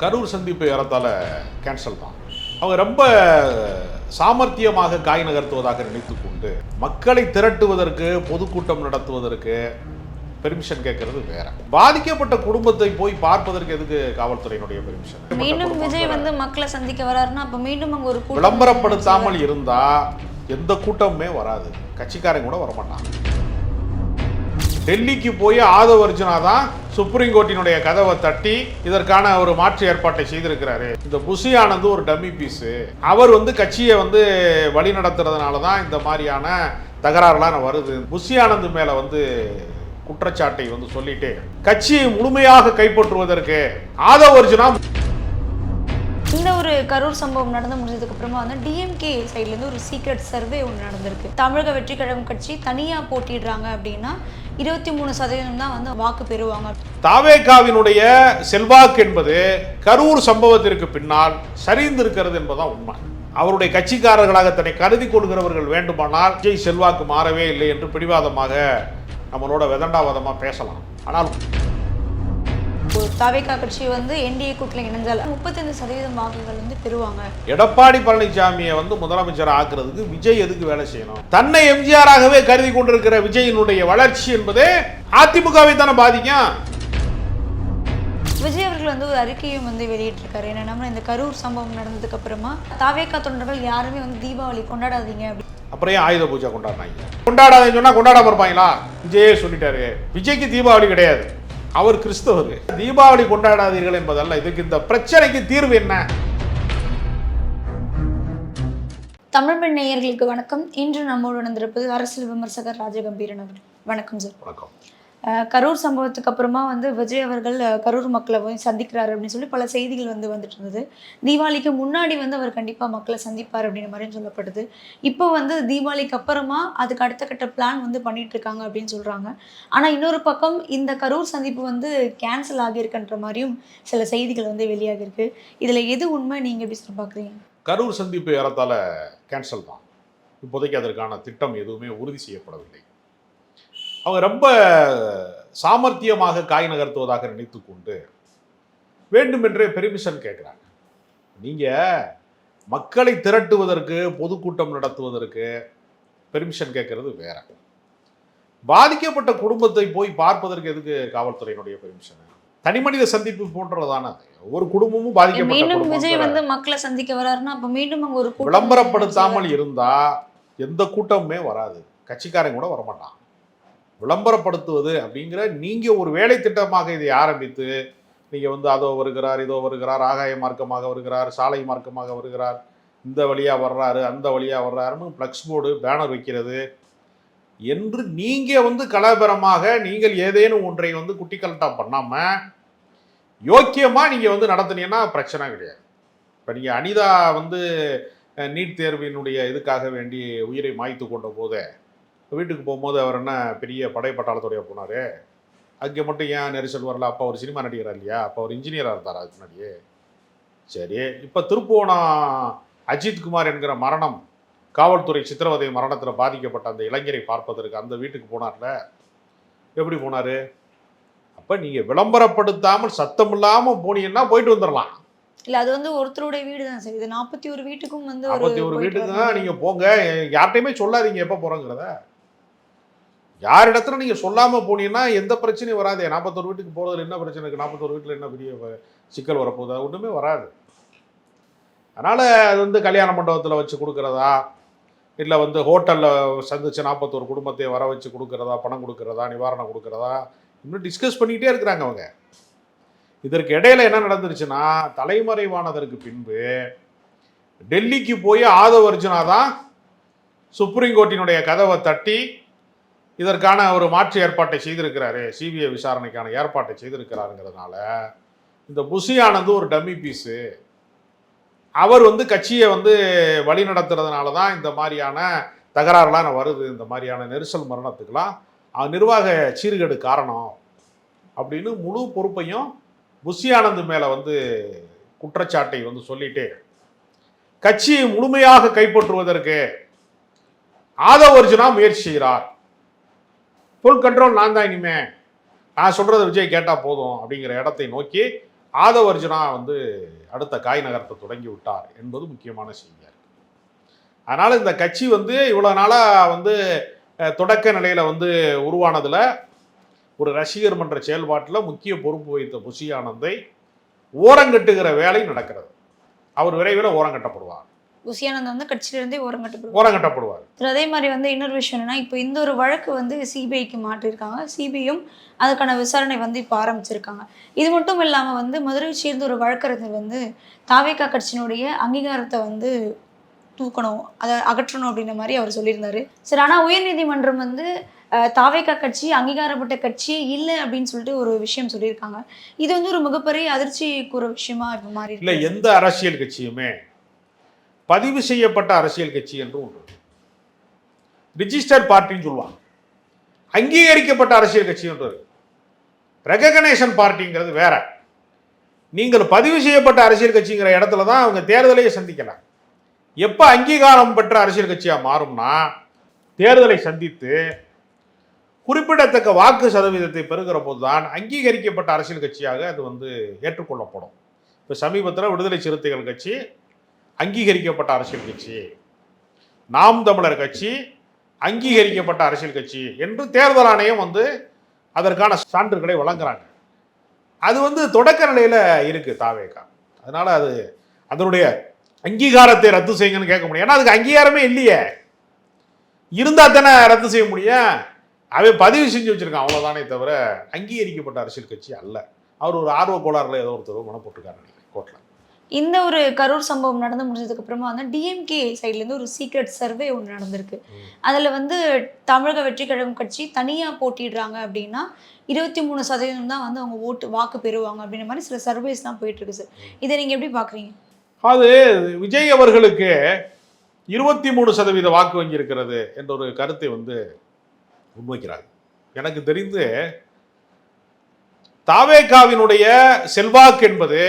கரூர் சந்திப்பு ஏறத்தாழ கேன்சல் தான். அவங்க ரொம்ப சாமர்த்தியமாக காய் நகர்த்துவதாக நினைத்துக் கொண்டு மக்களை திரட்டுவதற்கு பொதுக்கூட்டம் நடத்துவதற்கு பெர்மிஷன் கேட்கறது வேற. பாதிக்கப்பட்ட குடும்பத்தை போய் பார்ப்பதற்கு எதுக்கு காவல்துறையினுடைய பெர்மிஷன் மீண்டும் விஜய் வந்து மக்களை சந்திக்க வராருன்னா அப்ப மீண்டும் அங்க ஒரு விளம்பரப்படுத்தாமல் இருந்தா எந்த கூட்டமுமே வராது. கட்சிக்காரங்க கூட வரமாட்டாங்க. டெல்லிக்கு போய் ஆதவ அர்ஜுனா தான் சுப்ரீம் கோர்ட்டினுடைய கதவை தட்டி இதற்கான ஒரு மாற்று ஏற்பாட்டை செய்திருக்கிறாரு. இந்த புஷி ஆனந்த் ஒரு டம்மி பீஸு அவர் வந்து கட்சியை வந்து வழி நடத்துறதுனால தான் இந்த மாதிரியான தகராறுலாம் வருது. புஷி ஆனந்த் மேல வந்து குற்றச்சாட்டை வந்து சொல்லிட்டு கட்சியை முழுமையாக கைப்பற்றுவதற்கு ஆதவ அர்ஜுனா இந்த ஒரு கரூர் சம்பவம் நடந்து முடிஞ்சதுக்கு அப்புறமா வந்து டிஎம்கே சைட்ல இருந்து ஒரு சீக்ரெட் சர்வே ஒன்று நடந்திருக்கு. தமிழக வெற்றி கழகம் கட்சி தனியா போட்டிடுறாங்க அப்படின்னா இருபத்தி மூணு சதவீதம் தான் வந்து வாக்கு பெறுவாங்க. தாவேகாவினுடைய செல்வாக்கு என்பது கரூர் சம்பவத்திற்கு பின்னால் சரிந்திருக்கிறது என்பதுதான் உண்மை. அவருடைய கட்சிக்காரர்களாக தன்னை கருதி கொள்கிறவர்கள் வேண்டுமானால் விஜய் செல்வாக்கு மாறவே இல்லை என்று பிடிவாதமாக நம்மளோட வெதண்டாவாதமாக பேசலாம். ஆனால் ஒரு தாவேகா கட்சி வந்து என்டிஏ கூட்டில் இணைஞ்சால் முப்பத்தைந்து சதவீதம் வாக்குகள் வந்து பெறுவாங்க. எடப்பாடி பழனிசாமியை வந்து முதலமைச்சர் ஆக்குறதுக்கு விஜய் எதுக்கு வேலை செய்யணும்? தன்னை எம்ஜிஆராகவே கருதி கொண்டிருக்கிற விஜயினுடைய வளர்ச்சி என்பது அதிமுகவை தானே பாதிக்கும். விஜய் அவர்கள் வந்து ஒரு அறிக்கையும் வந்து வெளியிட்டிருக்காரு. என்னன்னா இந்த கரூர் சம்பவம் நடந்ததுக்கு அப்புறமா தாவேகா தொண்டர்கள் யாருமே வந்து தீபாவளி கொண்டாடாதீங்க அப்படி அப்புறம் ஆயுத பூஜை கொண்டாடினாங்க கொண்டாடாதேன்னு சொன்னா கொண்டாடாம இருப்பாங்களா? விஜயே சொல்லிட்டாரு. விஜய்க்கு தீபாவளி கிடையாது. அவர் கிறிஸ்தவர். தீபாவளி கொண்டாடாதீர்கள் என்பதல்ல இதுக்கு இந்த பிரச்சனைக்கு தீர்வு என்ன? தமிழ் நேயர்களுக்கு வணக்கம். இன்று நம்மோடு வந்திருப்பது அரசியல் விமர்சகர் ராஜகம்பீரன் அவர்கள். வணக்கம் சார். வணக்கம். கரூர் சம்பவத்துக்கு அப்புறமா வந்து விஜய் அவர்கள் கரூர் மக்களை போய் சந்திக்கிறாரு அப்படின்னு சொல்லி பல செய்திகள் வந்து வந்துட்டு இருந்தது. தீபாவளிக்கு முன்னாடி வந்து அவர் கண்டிப்பாக மக்களை சந்திப்பார் அப்படின்ற மாதிரியும் சொல்லப்படுது. இப்போ வந்து தீபாவளிக்கு அப்புறமா அதுக்கு அடுத்த கட்ட பிளான் வந்து பண்ணிட்டு இருக்காங்க அப்படின்னு சொல்றாங்க. ஆனால் இன்னொரு பக்கம் இந்த கரூர் சந்திப்பு வந்து கேன்சல் ஆகியிருக்குன்ற மாதிரியும் சில செய்திகள் வந்து வெளியாகிருக்கு இதில் எது உண்மை? நீங்கள் எப்படி சார் பார்க்குறீங்க கரூர் சந்திப்பு ஏறத்தாழ கேன்சல் தான். இப்போதைக்கு அதற்கான திட்டம் எதுவுமே உறுதி செய்யப்படவில்லை. அவங்க ரொம்ப சாமர்த்தியமாக காய் நகர்த்துவதாக நினைத்து கொண்டு வேண்டுமென்றே பெர்மிஷன் கேட்குறாங்க. நீங்கள் மக்களை திரட்டுவதற்கு பொதுக்கூட்டம் நடத்துவதற்கு பெர்மிஷன் கேட்கறது வேற. பாதிக்கப்பட்ட குடும்பத்தை போய் பார்ப்பதற்கு எதுக்கு காவல்துறையினுடைய பெர்மிஷன் தனிமனித சந்திப்பு போன்றதான. ஒரு குடும்பமும் பாதிக்கப்பட்ட மீண்டும் விஜய் வந்து மக்களை சந்திக்க வராருன்னா அப்போ மீண்டும் அங்கே ஒரு விளம்பரப்படுத்தாமல் இருந்தா எந்த கூட்டமுமே வராது. கட்சிக்காரங்க கூட வரமாட்டான். விளம்பரப்படுத்துவது அப்படிங்கிற நீங்கள் ஒரு வேலை திட்டமாக இதை ஆரம்பித்து நீங்கள் வந்து அதோ வருகிறார் இதோ வருகிறார் ஆகாய மார்க்கமாக வருகிறார் சாலை மார்க்கமாக வருகிறார் இந்த வழியாக வர்றாரு அந்த வழியாக வர்றாருன்னு ஃப்ளக்ஸ் போர்டு பேனர் வைக்கிறது என்று நீங்கள் வந்து கலாபரமாக நீங்கள் ஏதேனும் ஒன்றை வந்து குட்டி கலட்டாக பண்ணாமல் யோக்கியமாக நீங்கள் வந்து நடத்துனீங்கன்னா பிரச்சனை கிடையாது. இப்போ நீங்கள் அனிதா வந்து நீட் தேர்வினுடைய இதுக்காக வேண்டி உயிரை மாய்த்து கொண்ட போதே வீட்டுக்கு போகும்போது அவர் என்ன பெரிய படை பட்டாளத்தோடைய போனார்? அங்கே மட்டும் ஏன் நெரிசல் வரல? அப்போ அவர் சினிமா நடிகரா இல்லையா? அப்போ அவர் இன்ஜினியராக இருந்தார் அதுக்கு முன்னாடியே? சரி இப்போ திருப்போணம் அஜித் குமார் என்கிற மரணம் காவல்துறை சித்திரவதை மரணத்தில் பாதிக்கப்பட்ட அந்த இளைஞரை பார்ப்பதற்கு அந்த வீட்டுக்கு போனார்ல? எப்படி போனார்? அப்போ நீங்கள் விளம்பரப்படுத்தாமல் சத்தம் இல்லாமல் போனீங்கன்னா போயிட்டு வந்துடலாம் இல்ல அது வந்து ஒருத்தருடைய வீடு தான் சார். இது நாற்பத்தி ஒரு வீட்டுக்கும் வந்து நாற்பத்தி ஒரு வீட்டுக்கு. தான் நீங்கள் போங்க. யார்கிட்டையுமே சொல்லாதீங்க. எப்போ போகிறோங்கிறத யாரிடத்துல நீங்கள் சொல்லாமல் போனீங்கன்னா எந்த பிரச்சனையும் வராது. நாற்பத்தொரு வீட்டுக்கு போகிறதுல என்ன பிரச்சனை இருக்குது நாற்பத்தொரு வீட்டில் என்ன பெரிய சிக்கல் வரப்போகுது? ஒன்றுமே வராது. அதனால் அது வந்து கல்யாண மண்டபத்தில் வச்சு கொடுக்குறதா? இல்லை வந்து ஹோட்டலில் சந்திச்சு நாற்பத்தோரு குடும்பத்தை வர வச்சு கொடுக்குறதா? பணம் கொடுக்குறதா? நிவாரணம் கொடுக்குறதா? இன்னும் டிஸ்கஸ் பண்ணிக்கிட்டே இருக்கிறாங்க அவங்க. இதற்கு இடையில என்ன நடந்துருச்சுன்னா தலைமறைவானதற்கு பின்பு டெல்லிக்கு போய் ஆதவ அர்ஜுனா தான் சுப்ரீம் கோர்ட்டினுடைய கதவை தட்டி இதற்கான ஒரு மாற்று ஏற்பாட்டை செய்திருக்கிறாரு. சிபிஐ விசாரணைக்கான ஏற்பாட்டை செய்திருக்கிறாருங்கிறதுனால இந்த புஷி ஆனந்த் ஒரு டம்மி பீஸு. அவர் வந்து கட்சியை வந்து வழி நடத்துறதுனால தான் இந்த மாதிரியான தகராறுலாம் வருது. இந்த மாதிரியான நெரிசல் மரணத்துக்கெல்லாம் நிர்வாக சீர்கேடு காரணம் அப்படின்னு முழு பொறுப்பையும் புஷி ஆனந்த் மேலே வந்து குற்றச்சாட்டை வந்து சொல்லிட்டு கட்சியை முழுமையாக கைப்பற்றுவதற்கு ஆதவ அர்ஜுனா முயற்சி செய்கிறார். ஃபுல் கண்ட்ரோல் நான் தான் இனிமே. நான் சொல்கிறத விஜய் கேட்டால் போதும் அப்படிங்கிற இடத்தை நோக்கி ஆதவர்ஜுனா வந்து அடுத்த காய் நகரத்தை தொடங்கி விட்டார் என்பது முக்கியமான செய்தியாக இருக்குது அதனால் இந்த கட்சி வந்து இவ்வளோ நாளாக வந்து தொடக்க நிலையில் வந்து உருவானதில் ஒரு ரசிகர் மன்ற செயல்பாட்டில் முக்கிய பொறுப்பு வைத்த புஷி ஆனந்தை ஓரங்கட்டுகிற வேலை நடக்கிறது. அவர் விரைவில் ஓரங்கட்டப்படுவார். உசியானந்த் வந்து கட்சியிலிருந்தே ஓரங்கட்டப்படுவார். சரி, அதே மாதிரி வந்து இன்னொரு விஷயம் என்னன்னா இப்போ இந்த ஒரு வழக்கு வந்து சிபிஐக்கு மாற்றிருக்காங்க. சிபிஐயும் அதுக்கான விசாரணை வந்து இப்போ ஆரம்பிச்சிருக்காங்க. இது மட்டும் இல்லாமல் வந்து மதுரை சேர்ந்த ஒரு வழக்கறிஞர் வந்து தாவேகா கட்சியினுடைய அங்கீகாரத்தை வந்து தூக்கணும் அதை அகற்றணும் அப்படின்ற மாதிரி அவர் சொல்லியிருந்தாரு. சரி ஆனால் உயர்நீதிமன்றம் வந்து அஹ், தாவேகா கட்சி அங்கீகாரப்பட்ட கட்சியே இல்லை அப்படின்னு சொல்லிட்டு ஒரு விஷயம் சொல்லியிருக்காங்க. இது வந்து ஒரு மிகப்பெரிய அதிர்ச்சி கூற விஷயமா இப்போ மாறி இல்லை. எந்த அரசியல் கட்சியுமே பதிவு செய்யப்பட்ட அரசியல் கட்சி என்று ஒன்று. ரிஜிஸ்டர் பார்ட்டின்னு சொல்லுவாங்க. அங்கீகரிக்கப்பட்ட அரசியல் கட்சி என்று ரெகக்னேஷன் பார்ட்டிங்கிறது வேற. நீங்கள் பதிவு செய்யப்பட்ட அரசியல் கட்சிங்கிற இடத்துல தான் அவங்க தேர்தலையே சந்திக்கலாம் எப்போ அங்கீகாரம் பெற்ற அரசியல் கட்சியாக மாறும்னா தேர்தலை சந்தித்து குறிப்பிடத்தக்க வாக்கு சதவீதத்தை பெறுகிற போது தான் அங்கீகரிக்கப்பட்ட அரசியல் கட்சியாக அது வந்து ஏற்றுக்கொள்ளப்படும். இப்போ சமீபத்தில் விடுதலை சிறுத்தைகள் கட்சி அங்கீகரிக்கப்பட்ட அரசியல் கட்சி. நாம் தமிழர் கட்சி அங்கீகரிக்கப்பட்ட அரசியல் கட்சி என்று தேர்தல் ஆணையம் வந்து அதற்கான சான்றுகளை வழங்குறாங்க. அது வந்து தொடக்க நிலையில் இருக்குது தாவேக்கா அதனால் அது அதனுடைய அங்கீகாரத்தை ரத்து செய்யுங்கன்னு கேட்க முடியும். ஏன்னா அதுக்கு அங்கீகாரமே இல்லையே. இருந்தால் தானே ரத்து செய்ய முடியும். அவன் பதிவு செஞ்சு வச்சுருக்கான் அவ்வளோதானே தவிர அங்கீகரிக்கப்பட்ட அரசியல் கட்சி அல்ல. அவர் ஒரு ஆர்வ கோளாறுல ஏதோ ஒருத்தர் மனப்போட்டிருக்காரு நினைக்கிறேன் கோர்ட்டில் இந்த ஒரு கரூர் சம்பவம் நடந்து முடிஞ்சதுக்கு அப்புறமா வந்து டிஎம்கே சைட்லேருந்து ஒரு சீக்ரெட் சர்வே ஒன்று நடந்திருக்கு. அதில் வந்து தமிழக வெற்றி கழகம் கட்சி தனியாக போட்டிடுறாங்க அப்படின்னா இருபத்தி மூணு சதவீதம் தான் வந்து அவங்க ஓட்டு வாக்கு பெறுவாங்க அப்படின்ற மாதிரி சில சர்வேஸ்லாம் போயிட்டு இருக்கு சார். இதை நீங்கள் எப்படி பார்க்குறீங்க அது விஜய் அவர்களுக்கு இருபத்தி மூணு சதவீத வாக்கு வங்கி இருக்கிறது என்ற ஒரு கருத்தை வந்து முன்வைக்கிறாங்க எனக்கு தெரிந்து தாவேகாவினுடைய செல்வாக்கு என்பது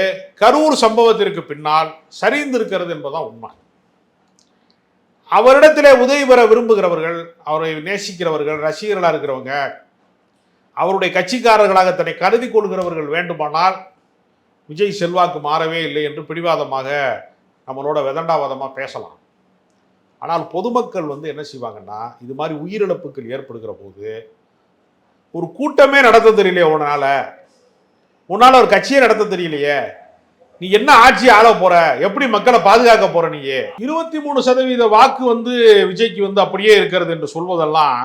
கரூர் சம்பவத்திற்கு பின்னால் சரிந்திருக்கிறது என்பதுதான் உண்மை. அவரிடத்திலே உதவி பெற விரும்புகிறவர்கள் அவரை நேசிக்கிறவர்கள் ரசிகர்களாக இருக்கிறவங்க அவருடைய கட்சிக்காரர்களாக தன்னை கருதி கொள்கிறவர்கள் வேண்டுமானால் விஜய் செல்வாக்கு மாறவே இல்லை என்று பிடிவாதமாக நம்மளோட வெதண்டாவாதமாக பேசலாம். ஆனால் பொதுமக்கள் வந்து என்ன செய்வாங்கன்னா இது மாதிரி உயிரிழப்புகள் ஏற்படுகிற போது ஒரு கூட்டமே நடத்த தெரியலையே உன்னால உன்னால் ஒரு கட்சியை நடத்த தெரியலையே. நீ என்ன ஆட்சி ஆள போற? எப்படி மக்களை பாதுகாக்க போற நீ? இருபத்தி மூணு சதவீத வாக்கு வந்து விஜய்க்கு வந்து அப்படியே இருக்கிறது என்று சொல்வதெல்லாம்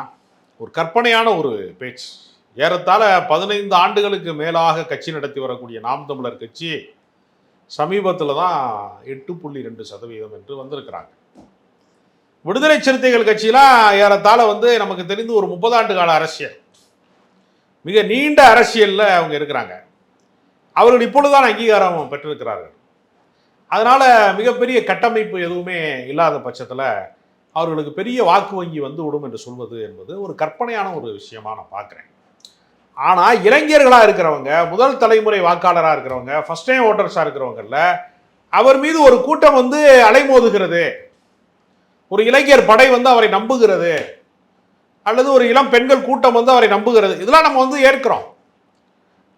ஒரு கற்பனையான ஒரு பேச்சு. ஏறத்தாழ பதினைந்து ஆண்டுகளுக்கு மேலாக கட்சி நடத்தி வரக்கூடிய நாம் தமிழர் கட்சி சமீபத்தில் தான் எட்டு புள்ளி ரெண்டு சதவீதம் என்று வந்திருக்கிறாங்க. விடுதலை சிறுத்தைகள் கட்சியெலாம் ஏறத்தாழ வந்து நமக்கு தெரிந்து ஒரு முப்பது ஆண்டு கால அரசியல். மிக நீண்ட அரசியலில் அவங்க இருக்கிறாங்க. அவர்கள் இப்பொழுதுதான் அங்கீகாரம் பெற்றிருக்கிறார்கள். அதனால் மிகப்பெரிய கட்டமைப்பு எதுவுமே இல்லாத பட்சத்தில் அவர்களுக்கு பெரிய வாக்கு வங்கி வந்து விடும் என்று சொல்வது என்பது ஒரு கற்பனையான ஒரு விஷயமா நான் பார்க்குறேன். ஆனால் இளைஞர்களாக இருக்கிறவங்க முதல் தலைமுறை வாக்காளராக இருக்கிறவங்க ஃபஸ்ட் டைம் ஓட்டர்ஸாக இருக்கிறவங்கள அவர் மீது ஒரு கூட்டம் வந்து அலைமோதுகிறது. ஒரு இளைஞர் படை வந்து அவரை நம்புகிறது. அல்லது ஒரு இளம் பெண்கள் கூட்டம் வந்து அவரை நம்புகிறது. இதெல்லாம் நம்ம வந்து ஏற்கிறோம்.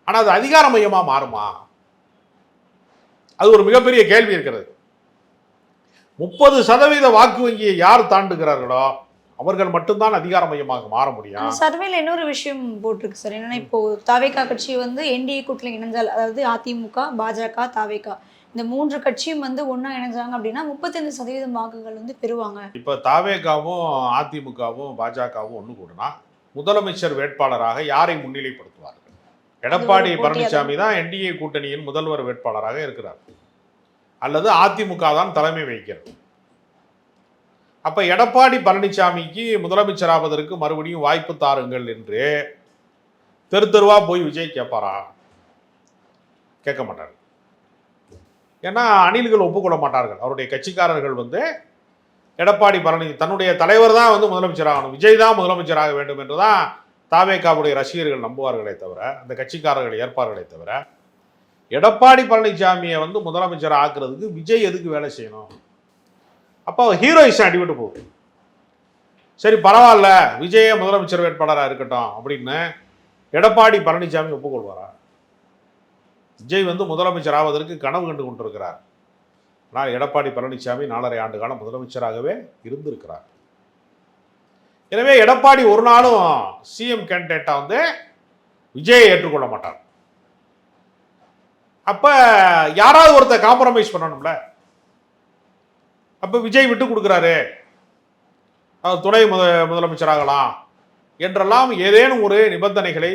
ஆனால் அது அதிகார மையமாக மாறுமா? அது ஒரு மிகப்பெரிய கேள்வி இருக்கிறது. முப்பது சதவீத வாக்கு வங்கியை யார் தாண்டுகிறார்களோ அவர்கள் மட்டும்தான் அதிகார மையமாக மாற முடியும் சர்வேல இன்னொரு விஷயம் போட்டிருக்கு சார். என்னன்னா இப்போ தாவேகா கட்சி வந்து என்டிஏ கூட்டத்தில் இணைஞ்சால் அதாவது அதிமுக பாஜக தாவேகா இந்த மூன்று கட்சியும் வந்து ஒண்ணா இணைஞ்சாங்க அப்படின்னா முப்பத்தைந்து சதவீதம் வாக்குகள் வந்து பெறுவாங்க. இப்போ தாவேகாவும் அதிமுகவும் பாஜகவும் ஒன்று கூடனா முதலமைச்சர் வேட்பாளராக யாரை முன்னிலைப்படுத்துவார்கள் எடப்பாடி பழனிசாமி தான் என்டிஏ கூட்டணியின் முதல்வர் வேட்பாளராக இருக்கிறார். அல்லது அதிமுக தான் தலைமை வகிக்கிறது. அப்ப எடப்பாடி பழனிசாமிக்கு முதலமைச்சர் ஆவதற்கு மறுபடியும் வாய்ப்பு தாருங்கள் என்று தெரு தெருவா போய் விஜய் கேட்பாரா? கேட்க மாட்டார். ஏன்னா அணில்கள் ஒப்புக்கொள்ள மாட்டார்கள். அவருடைய கட்சிக்காரர்கள் வந்து எடப்பாடி பழனி தன்னுடைய தலைவர் தான் வந்து முதலமைச்சர் ஆகணும் விஜய் தான் முதலமைச்சராக வேண்டும் என்று தான் தாவேக்காவுடைய ரசிகர்கள் நம்புவார்களே தவிர அந்த கட்சிக்காரர்கள் ஏற்பார்களே தவிர எடப்பாடி பழனிசாமியை வந்து முதலமைச்சர் ஆக்குறதுக்கு விஜய் எதுக்கு வேலை செய்யணும்? அப்போ ஹீரோயிஸம் அடிபட்டு போகுது சரி பரவாயில்ல விஜயே முதலமைச்சர் வேட்பாளராக இருக்கட்டும் அப்படின்னு எடப்பாடி பழனிசாமி ஒப்புக்கொள்வாரா? விஜய் வந்து முதலமைச்சர் ஆவதற்கு கனவு கண்டு கொண்டிருக்கிறார். ஆனால் எடப்பாடி பழனிசாமி நாலரை ஆண்டு காலம் முதலமைச்சராகவே இருந்திருக்கிறார். எனவே எடப்பாடி ஒரு நாளும் சிஎம் கேண்டிடேட்டாக வந்து விஜயை ஏற்றுக்கொள்ள மாட்டார். அப்ப யாராவது ஒருத்தர் காம்ப்ரமைஸ் பண்ணணும்ல? அப்ப விஜய் விட்டு கொடுக்குறாரு. அவர் துணை முத முதலமைச்சராகலாம் என்றெல்லாம் ஏதேனும் ஒரு நிபந்தனைகளை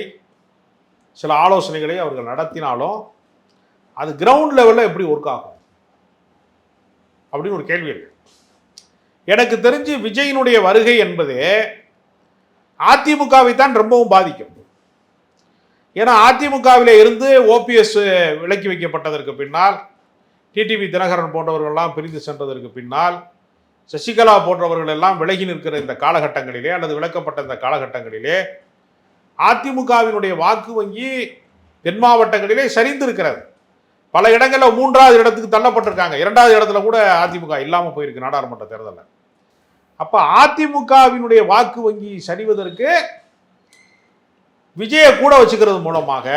சில ஆலோசனைகளை அவர்கள் நடத்தினாலும் அது கிரவுண்ட் லெவலில் எப்படி ஒர்க் ஆகும்? அப்படின்னு ஒரு கேள்வி இருக்கு எனக்கு தெரிஞ்சு விஜயினுடைய வருகை என்பது அதிமுகவை தான் ரொம்பவும் பாதிக்கும். ஏன்னா அதிமுகவிலே இருந்து ஓபிஎஸ் விலக்கி வைக்கப்பட்டதற்கு பின்னால் டிடிவி தினகரன் போன்றவர்கள்லாம் பிரிந்து சென்றதற்கு பின்னால் சசிகலா போன்றவர்கள் எல்லாம் விலகி நிற்கிற இந்த காலகட்டங்களிலே அல்லது விலக்கப்பட்ட இந்த காலகட்டங்களிலே அதிமுகவினுடைய வாக்கு வங்கி தென் மாவட்டங்களிலே சரிந்திருக்கிறது. பல இடங்களில் மூன்றாவது இடத்துக்கு தள்ளப்பட்டிருக்காங்க. இரண்டாவது இடத்துல கூட அதிமுக இல்லாமல் போயிருக்கு நாடாளுமன்ற தேர்தலில். அப்போ அதிமுகவினுடைய வாக்கு வங்கி சரிவதற்கு விஜயை கூட வச்சுக்கிறது மூலமாக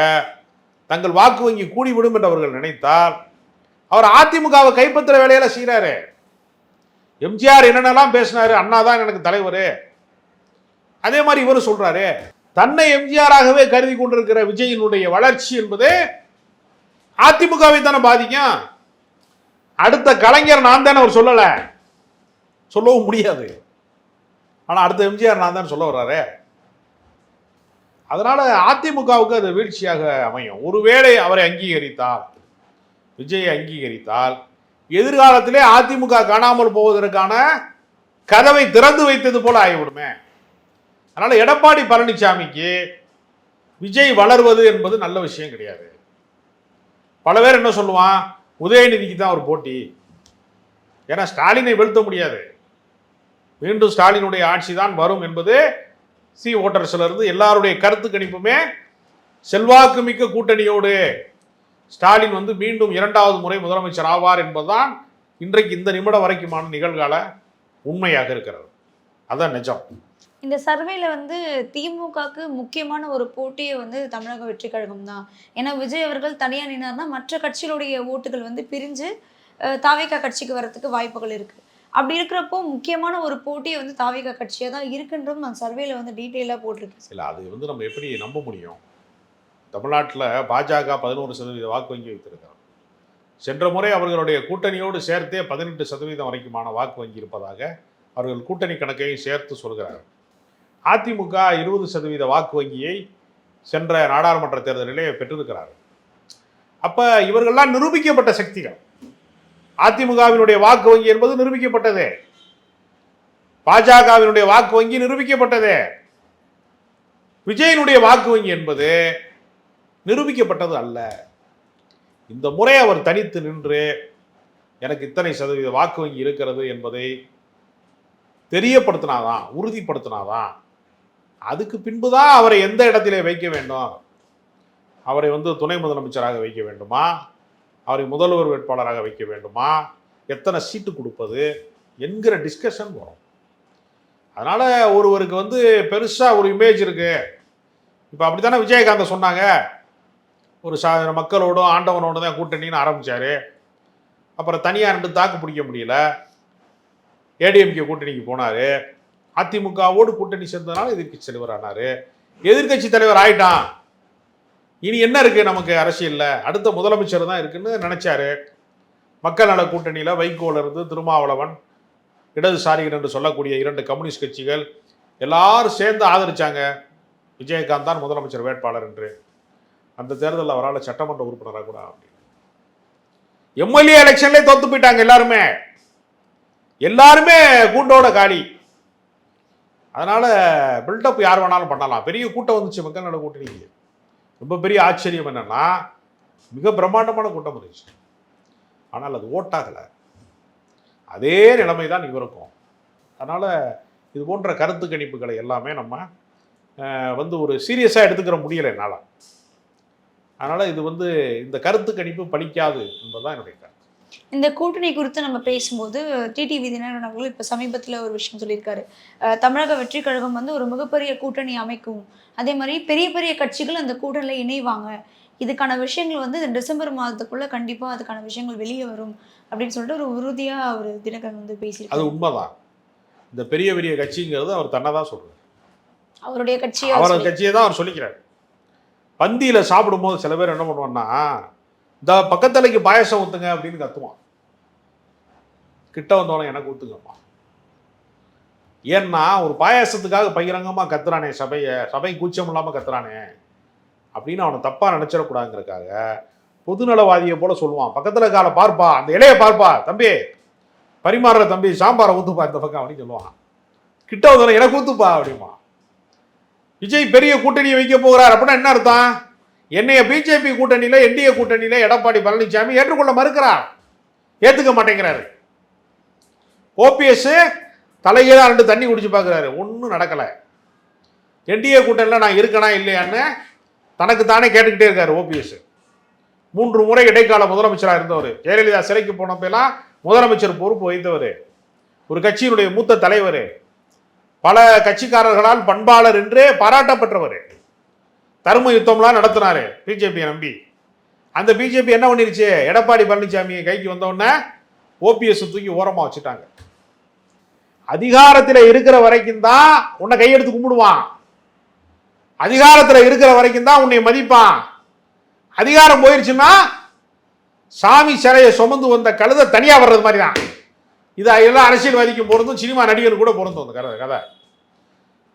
தங்கள் வாக்கு வங்கி கூடிவிடும் என்று அவர்கள் நினைத்தால் அவர் அதிமுகவை கைப்பற்றுற வேலையில செய்கிறாரு எம்ஜிஆர் என்னென்னலாம் பேசினாரு அண்ணா தான் எனக்கு தலைவர். அதே மாதிரி இவரும் சொல்றாரு தன்னை எம்ஜிஆராகவே கருதி கொண்டிருக்கிற விஜயினுடைய வளர்ச்சி என்பது அதிமுகவை தானே பாதிக்கும். அடுத்த கலைஞர் நான் தானே அவர் சொல்லலை. சொல்லவும் முடியாது. ஆனால் அடுத்த எம்ஜிஆர் நான் தான் சொல்ல வர்றாரு. அதனால் அதிமுகவுக்கு அது வீழ்ச்சியாக அமையும். ஒருவேளை அவரை அங்கீகரித்தால் விஜயை அங்கீகரித்தால் எதிர்காலத்திலே அதிமுக காணாமல் போவதற்கான கதவை திறந்து வைத்தது போல ஆகிவிடுமே. அதனால் எடப்பாடி பழனிசாமிக்கு விஜய் வளர்வது என்பது நல்ல விஷயம் கிடையாது. பல பேர் என்ன சொல்லுவான்? உதயநிதிக்கு தான் ஒரு போட்டி. ஏன்னா ஸ்டாலினை வீழ்த்த முடியாது. மீண்டும் ஸ்டாலினுடைய ஆட்சி தான் வரும் என்பது சி ஓட்டர்ஸ்ல இருந்து எல்லாருடைய கருத்து கணிப்புமே செல்வாக்கு மிக்க கூட்டணியோடு ஸ்டாலின் வந்து மீண்டும் இரண்டாவது முறை முதலமைச்சர் ஆவார் என்பதுதான் இன்றைக்கு இந்த நிமிடம் வரைக்குமான நிகழ்கால உண்மையாக இருக்கிறது. அதான் நிஜம். இந்த சர்வேல வந்து திமுகக்கு முக்கியமான ஒரு போட்டியே வந்து தமிழக வெற்றி கழகம் தான். ஏன்னா விஜய் அவர்கள் தனியா நின்னார்னா மற்ற கட்சிகளுடைய ஓட்டுகள் வந்து பிரிஞ்சு அஹ், கட்சிக்கு வரத்துக்கு வாய்ப்புகள் இருக்கு. அப்படி இருக்கிறப்போ முக்கியமான ஒரு போட்டியை வந்து தாவேகா கட்சியாக தான் இருக்குன்றதும் அந்த சர்வேல வந்து டீட்டெயிலாக போட்டிருக்கேன். இல்லை அது வந்து நம்ம எப்படி நம்ப முடியும்? தமிழ்நாட்டில் பாஜக பதினோரு சதவீத வாக்கு வங்கி வைத்திருக்கிறார் சென்ற முறை அவர்களுடைய கூட்டணியோடு சேர்த்தே பதினெட்டு சதவீதம் வரைக்குமான வாக்கு வங்கி இருப்பதாக அவர்கள் கூட்டணி கணக்கையும் சேர்த்து சொல்கிறார்கள். அதிமுக இருபது சதவீத வாக்கு வங்கியை சென்ற நாடாளுமன்ற தேர்தலிலே பெற்றிருக்கிறார்கள். அப்போ இவர்கள்லாம் நிரூபிக்கப்பட்ட சக்திகள். அதிமுகவினுடைய வாக்கு வங்கி என்பது நிரூபிக்கப்பட்டதே. பாஜகவினுடைய வாக்கு வங்கி நிரூபிக்கப்பட்டதே. விஜயனுடைய வாக்கு வங்கி என்பது நிரூபிக்கப்பட்டது அல்ல. இந்த முறை அவர் தனித்து நின்று எனக்கு இத்தனை சதவீத வாக்கு வங்கி இருக்கிறது என்பதை தெரியப்படுத்தினாதான் உறுதிப்படுத்தினாதான் அதுக்கு பின்புதான் அவரை எந்த இடத்திலே வைக்க வேண்டும்? அவரை வந்து துணை முதலமைச்சராக வைக்க வேண்டுமா? அவரை முதல்வர் வேட்பாளராக வைக்க வேண்டுமா? எத்தனை சீட்டு கொடுப்பது? என்கிற டிஸ்கஷன் வரும். அதனால் ஒருவருக்கு வந்து பெருசாக ஒரு இமேஜ் இருக்குது இப்போ அப்படித்தானே விஜயகாந்தை சொன்னாங்க? ஒரு சா மக்களோடும் ஆண்டவனோடும் தான் கூட்டணின்னு ஆரம்பித்தார் அப்புறம் தனியாக ரெண்டு தாக்கு பிடிக்க முடியல. ஏடிஎம்கே கூட்டணிக்கு போனார். அதிமுகவோடு கூட்டணி சேர்ந்ததுனால எதிர்க்கட்சி தலைவர் ஆனார். எதிர்க்கட்சி தலைவர் ஆயிட்டான். இனி என்ன இருக்குது நமக்கு அரசியலில்? அடுத்த முதலமைச்சர் தான் இருக்குன்னு நினச்சாரு. மக்கள் நல கூட்டணியில் வைகோல இருந்து திருமாவளவன் இடதுசாரிகள் என்று சொல்லக்கூடிய இரண்டு கம்யூனிஸ்ட் கட்சிகள் எல்லாரும் சேர்ந்து ஆதரித்தாங்க விஜயகாந்த் தான் முதலமைச்சர் வேட்பாளர் என்று. அந்த தேர்தலில் அவரால் சட்டமன்ற உறுப்பினராக கூட அப்படின்னு எம்எல்ஏ எலெக்ஷன்லேயே தோத்து போயிட்டாங்க எல்லாருமே. எல்லாருமே கூண்டோட காலி. அதனால் பில்டப் யார் வேணாலும் பண்ணலாம். பெரிய கூட்டம் வந்துச்சு மக்கள் நல கூட்டணிக்கு. ரொம்ப பெரிய ஆச்சரியம் என்னன்னா மிக பிரம்மாண்டமான கூட்டம் இருந்துச்சு ஆனால் அது ஓட்டாகலை அதே நிலைமை தான் இவருக்கும் அதனால் இது போன்ற கருத்து கணிப்புகளை எல்லாமே நம்ம வந்து ஒரு சீரியஸாக எடுத்துக்கிற முடியலை என்னால். அதனால் இது வந்து இந்த கருத்து கணிப்பு பலிக்காது என்பதுதான் என்னுடைய கருத்து. இந்த கூட்டணி குறித்து நம்ம பேசும்போது டிடிவி தினகரன் அவர்கள் இப்போ சமீபத்தில் ஒரு விஷயம் சொல்லியிருக்காரு. தமிழக வெற்றி கழகம் வந்து ஒரு மிகப்பெரிய கூட்டணி அமைக்கும். அதே மாதிரி பெரிய பெரிய கட்சிகள் அந்த கூட்டணியில் இணைவாங்க. இதுக்கான விஷயங்கள் வந்து டிசம்பர் மாதத்துக்குள்ள கண்டிப்பா அதுக்கான விஷயங்கள் வெளியே வரும் அப்படின்னு சொல்லிட்டு ஒரு உறுதியா அவர் தினகரன் வந்து அது பேசியிருக்காரு உண்மைதான். இந்த பெரிய பெரிய கட்சிங்கிறது அவர் தன்னை தான் சொல்றாரு. அவருடைய கட்சியா சொல்லி- கட்சியை தான் அவர் சொல்லிக்கிறார். பந்தியில் சாப்பிடும்போது சில பேர் என்ன பண்ணுவான்னா இந்த பக்கத்தலைக்கு பாயசம் ஊத்துங்க அப்படின்னு கத்துவான். கிட்ட வந்தவன எனக்கு ஊத்துங்கம்மா ஏன்னா ஒரு பாயாசத்துக்காக பகிரங்கமாக கத்துறானே சபையை சபை கூச்சம் இல்லாமல் கத்துறானே அப்படின்னு அவனை தப்பாக நினச்சிடக்கூடாதுங்கிறக்காக பொதுநலவாதியை போல சொல்லுவான். பக்கத்தில் கால பார்ப்பா அந்த இலையை பார்ப்பா தம்பி. பரிமாறுற தம்பி சாம்பாரை ஊத்துப்பா இந்த பக்கம் அப்படின்னு சொல்லுவான். கிட்ட வந்தவன எனக்கு ஊத்துப்பா அப்படிமா விஜய் பெரிய கூட்டணியை வைக்க போகிறார் அப்படின்னா என்ன அர்த்தம்? என்னைய பிஜேபி கூட்டணியில் என்டிஏ கூட்டணியில் எடப்பாடி பழனிசாமி ஏற்றுக்கொள்ள மறுக்கிறார். ஏற்றுக்க மாட்டேங்கிறாரு. ஓபிஎஸ் தலைகீழாக ரெண்டு தண்ணி குடிச்சு பார்க்குறாரு ஒன்றும் நடக்கலை. என்டிஏ கூட்டணியில் நான் இருக்கனா இல்லையான்னு தனக்கு தானே கேட்டுக்கிட்டே இருக்காரு ஓபிஎஸ் மூன்று முறை இடைக்கால முதலமைச்சராக இருந்தவர். ஜெயலலிதா சிறைக்கு போனப்பெல்லாம் முதலமைச்சர் பொறுப்பு வைத்தவர் ஒரு கட்சியினுடைய மூத்த தலைவர். பல கட்சிக்காரர்களால் பண்பாளர் என்றே பாராட்டப்பட்டவர் தர்ம யுத்தம்லாம் நடத்தினாரு. பிஜேபியை நம்பி. அந்த பிஜேபி என்ன பண்ணிருச்சு? எடப்பாடி பழனிசாமி கைக்கு வந்த ஓபிஎஸ் தூக்கி ஓரமாக வச்சுட்டாங்க. அதிகாரத்தில் இருக்கிற வரைக்கும் தான் உன்னை கையெடுத்து கும்பிடுவான். அதிகாரத்தில் இருக்கிற வரைக்கும் தான் உன்னை மதிப்பான். அதிகாரம் போயிடுச்சுன்னா சாமி சிலையை சுமந்து வந்த கழுதை தனியாக வர்றது மாதிரி தான் இது எல்லாம் அரசியல்வாதிக்கும் பொருந்தும் சினிமா நடிகனுக்கு கூட பொருந்தும் அந்த கதை கதை.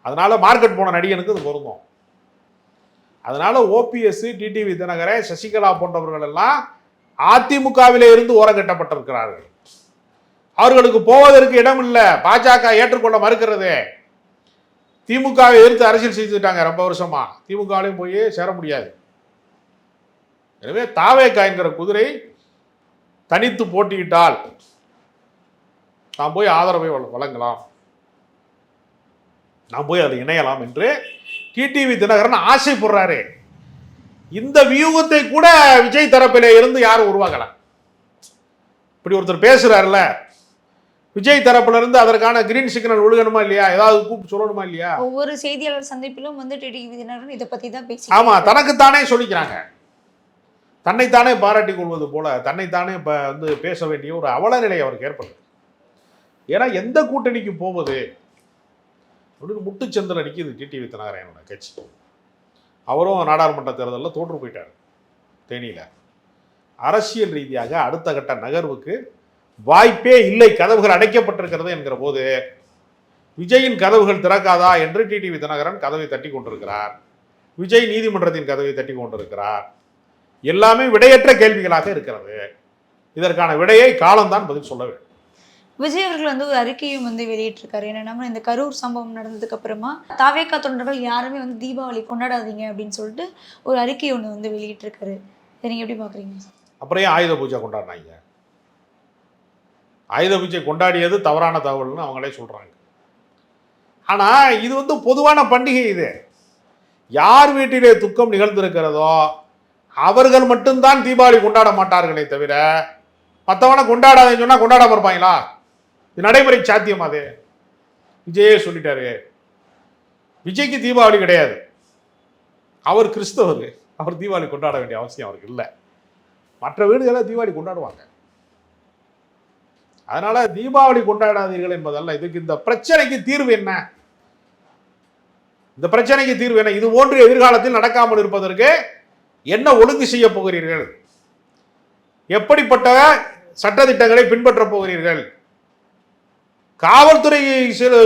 அதனால மார்க்கெட் போன நடிகனுக்கு இது பொருந்தும். அதனால ஓபிஎஸ் டிடிவி தினகரன் சசிகலா போன்றவர்கள் எல்லாம் அதிமுகவிலே இருந்து ஓரங்கட்டப்பட்டிருக்கிறார்கள். அவர்களுக்கு போவதற்கு இடம் இல்லை பாஜக ஏற்றுக்கொள்ள மறுக்கிறது. திமுகவை எதிர்த்து அரசியல் செஞ்சுட்டாங்க ரொம்ப வருஷமா. திமுகவிலையும் போய் சேர முடியாது. எனவே தாவேக்கா என்கிற குதிரை தனித்து போட்டியிட்டால் நாம் போய் ஆதரவை வழங்கலாம். நாம் போய் அதில் இணையலாம் என்று டிடிவி தினகரன் ஆசைப்படுறாரு. இந்த வியூகத்தை கூட விஜய் தரப்பிலே இருந்து யாரும் உருவாக்கல. இப்படி ஒருத்தர் பேசுறாருல விஜய் தரப்புல இருந்து அதற்கான கிரீன் சிக்னல் ஒழுகணுமா இல்லையா? ஏதாவது கூப்பிட்டு சொல்லணுமா இல்லையா? ஒவ்வொரு செய்தியாளர் சந்திப்பிலும் வந்து டிடிவி தினகரன் இதை பத்தி தான் பேசி ஆமா தனக்குத்தானே சொல்லிக்கிறாங்க. தன்னைத்தானே பாராட்டி கொள்வது போல தன்னைத்தானே இப்ப வந்து பேச வேண்டிய ஒரு அவல நிலை அவருக்கு ஏற்படுது. ஏன்னா எந்த கூட்டணிக்கு போவது அப்படின்னு முட்டுச்சந்தில் நிற்கிது டிடிவி தினகரனோட கட்சி. அவரும் நாடாளுமன்ற தேர்தலில் தோற்று போயிட்டார் தேனியில். அரசியல் ரீதியாக அடுத்த கட்ட நகர்வுக்கு வாய்ப்பே இல்லை கதவுகள் அடைக்கப்பட்டிருக்கிறது என்கிற போது விஜயின் கதவுகள் திறக்காதா என்று டிடிவி தினகரன் கதவை தட்டி கொண்டிருக்கிறார். விஜய் நீதிமன்றத்தின் கதவை தட்டி கொண்டிருக்கிறார். எல்லாமே விடையற்ற கேள்விகளாக இருக்கிறது. இதற்கான விடையை காலம்தான் பதில் சொல்ல வேண்டும். விஜய் அவர்கள் வந்து ஒரு அறிக்கையும் வந்து வெளியிட்டிருக்காரு. என்னன்னா இந்த கரூர் சம்பவம் நடந்ததுக்கு அப்புறமா தாவேக்கா தொண்டர்கள் யாருமே வந்து தீபாவளி கொண்டாடாதீங்க அப்படின்னு சொல்லிட்டு ஒரு அறிக்கை ஒன்று வந்து வெளியிட்டிருக்காரு. இதை எப்படி பார்க்குறீங்க அப்புறம் ஏன் ஆயுத பூஜை கொண்டாடினாங்க? ஆயுத பூஜை கொண்டாடியது தவறான தகவல்னு அவங்களே சொல்கிறாங்க ஆனால் இது வந்து பொதுவான பண்டிகை இது. யார் வீட்டிலே துக்கம் நிகழ்ந்திருக்கிறதோ அவர்கள் மட்டும்தான் தீபாவளி கொண்டாட மாட்டார்களே தவிர மற்றவனை கொண்டாடாதேன்னு சொன்னால் கொண்டாடாம இருப்பாங்களா? இது நடைமுறை சாத்தியம் அது. விஜயே சொல்லிட்டாரு. விஜய்க்கு தீபாவளி கிடையாது. அவர் கிறிஸ்தவர். அவர் தீபாவளி கொண்டாட வேண்டிய அவசியம் அவருக்கு இல்லை. மற்ற வீடுகளை தீபாவளி கொண்டாடுவாங்க. அதனால தீபாவளி கொண்டாடாதீர்கள் என்பதல்ல. இதுக்கு இந்த பிரச்சனைக்கு தீர்வு என்ன? இந்த பிரச்சனைக்கு தீர்வு என்ன? இது போன்று எதிர்காலத்தில் நடக்காமல் இருப்பதற்கு என்ன ஒழுங்கு செய்ய போகிறீர்கள்? எப்படிப்பட்ட சட்டத்திட்டங்களை பின்பற்றப் போகிறீர்கள்? காவல்துறை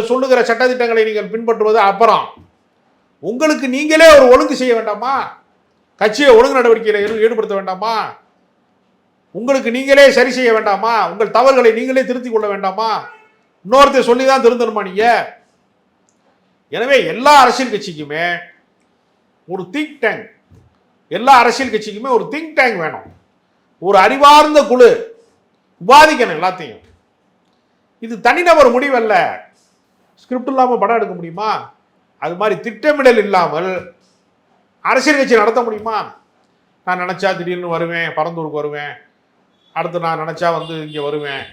சொல்லுகிற சட்டதிட்டங்களை நீங்கள் பின்பற்றுவது அப்புறம். உங்களுக்கு நீங்களே ஒரு ஒழுங்கு செய்ய வேண்டாமா? கட்சியை ஒழுங்கு நடவடிக்கையில் ஈடுபடுத்த வேண்டாமா? உங்களுக்கு நீங்களே சரி செய்ய வேண்டாமா? உங்கள் தவறுகளை நீங்களே திருத்திக் கொள்ள வேண்டாமா? இன்னொருத்தர் சொல்லி தான் திருந்தணுமா நீங்க? எனவே எல்லா அரசியல் கட்சிக்குமே ஒரு திங்க் டேங்க் எல்லா அரசியல் கட்சிக்குமே ஒரு திங்க் டேங்க் வேணும். ஒரு அறிவார்ந்த குழு. விவாதிக்கணும் எல்லாத்தையும். இது தனிநபர் முடிவல்ல. ஸ்கிரிப்ட் இல்லாமல் படம் எடுக்க முடியுமா? அது மாதிரி திட்டமிடல் இல்லாமல் அரசியல் கட்சி நடத்த முடியுமா? நான் நினச்சா திடீர்னு வருவேன் பரந்தூருக்கு வருவேன். அடுத்து நான் நினச்சா வந்து இங்கே வருவேன்.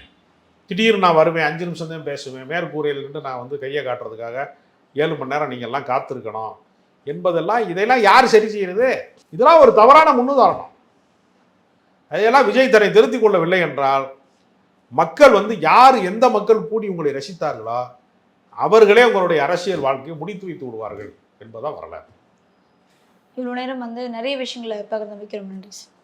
திடீர்னு நான் வருவேன் அஞ்சு நிமிஷம் தான் பேசுவேன். மேற்கூரையில் நின்று நான் வந்து கையை காட்டுறதுக்காக ஏழு மணி நேரம் நீங்கள்லாம் காத்திருக்கணும். என்பதெல்லாம் இதையெல்லாம் யார் சரி செய்யறது? இதெல்லாம் ஒரு தவறான முன்னுதாரணம். அதையெல்லாம் விஜய் தன்னை திருத்திக் கொள்ளவில்லை என்றால் மக்கள் வந்து யார் எந்த மக்கள் கூடி உங்களை ரசித்தார்களோ? அவர்களே உங்களுடைய அரசியல் வாழ்க்கையை முடித்து வைத்து விடுவார்கள் என்பதான் வரலாறு. இவ்வளோ நேரம் வந்து நிறைய விஷயங்களை பகிர்ந்து வைக்கிறோம் நன்றி சார்.